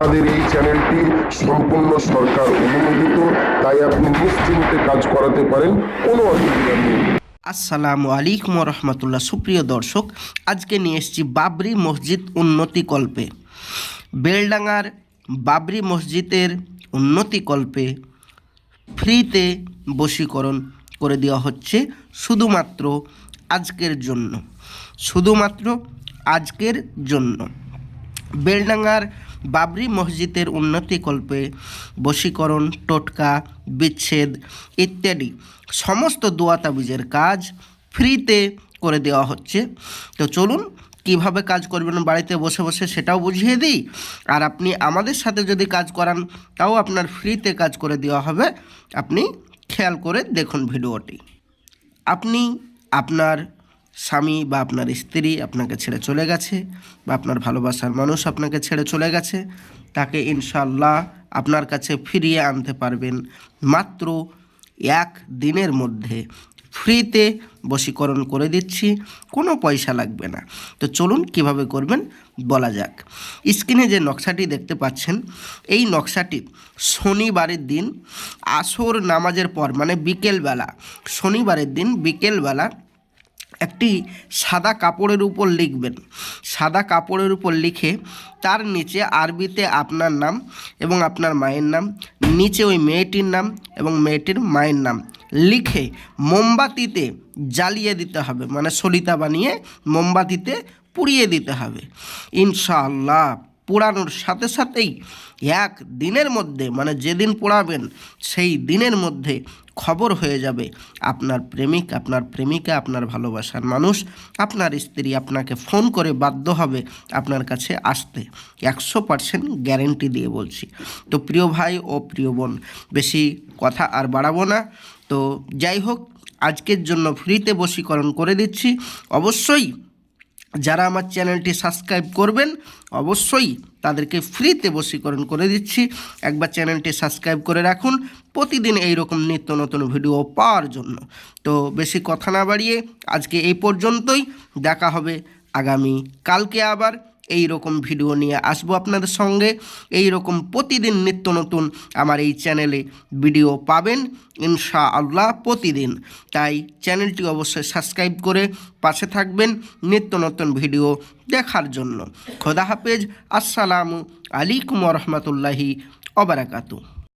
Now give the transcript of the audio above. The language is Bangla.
আমাদের এই চ্যানেলটি সম্পূর্ণ সরকার অনুমোদিত, তাই আপনি নিশ্চিন্তে কাজ করাতে পারেন, কোনো অসুবিধা নেই। আসসালামু আলাইকুম রহমতুল্লাহ। সুপ্রিয় দর্শক, আজকে নিয়ে এসেছি বাবরি মসজিদ উন্নতিকল্পে বেলডাঙ্গার বাবরি মসজিদের উন্নতিকল্পে ফ্রিতে বশীকরণ করে দেওয়া হচ্ছে শুধুমাত্র আজকের জন্য। শুধুমাত্র আজকের জন্য। বেলডাঙ্গার বাবরি মসজিদের উন্নতিকল্পে বশীকরণ, টোটকা, বিচ্ছেদ ইত্যাদি সমস্ত দোয়া তাবিজের কাজ ফ্রিতে করে দেওয়া হচ্ছে। তো চলুন, কীভাবে কাজ করবেন বাড়িতে বসে বসে সেটাও বুঝিয়ে দিই। আর আপনি আমাদের সাথে যদি কাজ করান, তাও আপনার ফ্রিতে কাজ করে দেওয়া হবে। আপনি খেয়াল করে দেখুন ভিডিওটি। আপনি আপনার স্বামী বা আপনার স্ত্রী আপনাকে ছেড়ে চলে গেছে বা আপনার ভালোবাসার মানুষ আপনাকে ছেড়ে চলে গেছে, তাকে ইনশাল্লাহ আপনার কাছে ফিরিয়ে আনতে পারবেন মাত্র এক দিনের মধ্যে। ফ্রিতে বশীকরণ করে দিচ্ছি, কোনো পয়সা লাগবে না। তো চলুন কীভাবে করবেন বলা যাক। স্ক্রিনে যে নকশাটি দেখতে পাচ্ছেন, এই নকশাটি শনিবারের দিন আসর নামাজের পর মানে বিকেলবেলা, শনিবারের দিন বিকেলবেলা একটি সাদা কাপড়ের উপর লিখবেন। সাদা কাপড়ের উপর লিখে তার নিচে আরবিতে আপনার নাম এবং আপনার মায়ের নাম, নিচে ওই মেয়েটির নাম এবং মেয়েটির মায়ের নাম লিখে মোমবাতিতে জ্বালিয়ে দিতে হবে। মানে সলিতা বানিয়ে মোমবাতিতে পুড়িয়ে দিতে হবে। ইনশাআল্লাহ। পোড়ানোর সাথে সাথেই এক দিনের মধ্যে মানে যেদিন পোড়াবেন, সেই দিনের মধ্যে খবর হয়ে যাবে আপনার প্রেমিক, আপনার প্রেমিকা, আপনার ভালোবাসার মানুষ, আপনার স্ত্রী আপনাকে ফোন করে বাধ্য হবে আপনার কাছে আসতে। একশো পার্সেন্ট গ্যারেন্টি দিয়ে বলছি। তো প্রিয় ভাই ও প্রিয় বোন, বেশি কথা আর বাড়াবো না। তো যাই হোক, আজকের জন্য ফ্রিতে বশীকরণ করে দিচ্ছি। অবশ্যই যারা আমার চ্যানেলটি সাবস্ক্রাইব করবেন, অবশ্যই তাদেরকে ফ্রিতে বশীকরণ করে দিচ্ছি। একবার চ্যানেলটি সাবস্ক্রাইব করে রাখুন। প্রতিদিন এই রকম নিত্য নতুন ভিডিও পাওয়ার জন্য। তো বেশি কথা না বাড়িয়ে আজকে এই পর্যন্তই। দেখা হবে আগামী কালকে আবার। এই রকম ভিডিও নিয়ে আসব আপনাদের সঙ্গে। এই রকম প্রতিদিন নিত্য নতুন আমার এই চ্যানেলে ভিডিও পাবেন ইনশা আল্লাহ প্রতিদিন। তাই চ্যানেলটি অবশ্যই সাবস্ক্রাইব করে পাশে থাকবেন নিত্য নতুন ভিডিও দেখার জন্য। খোদা হাফেজ, আসসালামু আলাইকুম রহমতুল্লাহি অবরাকাতু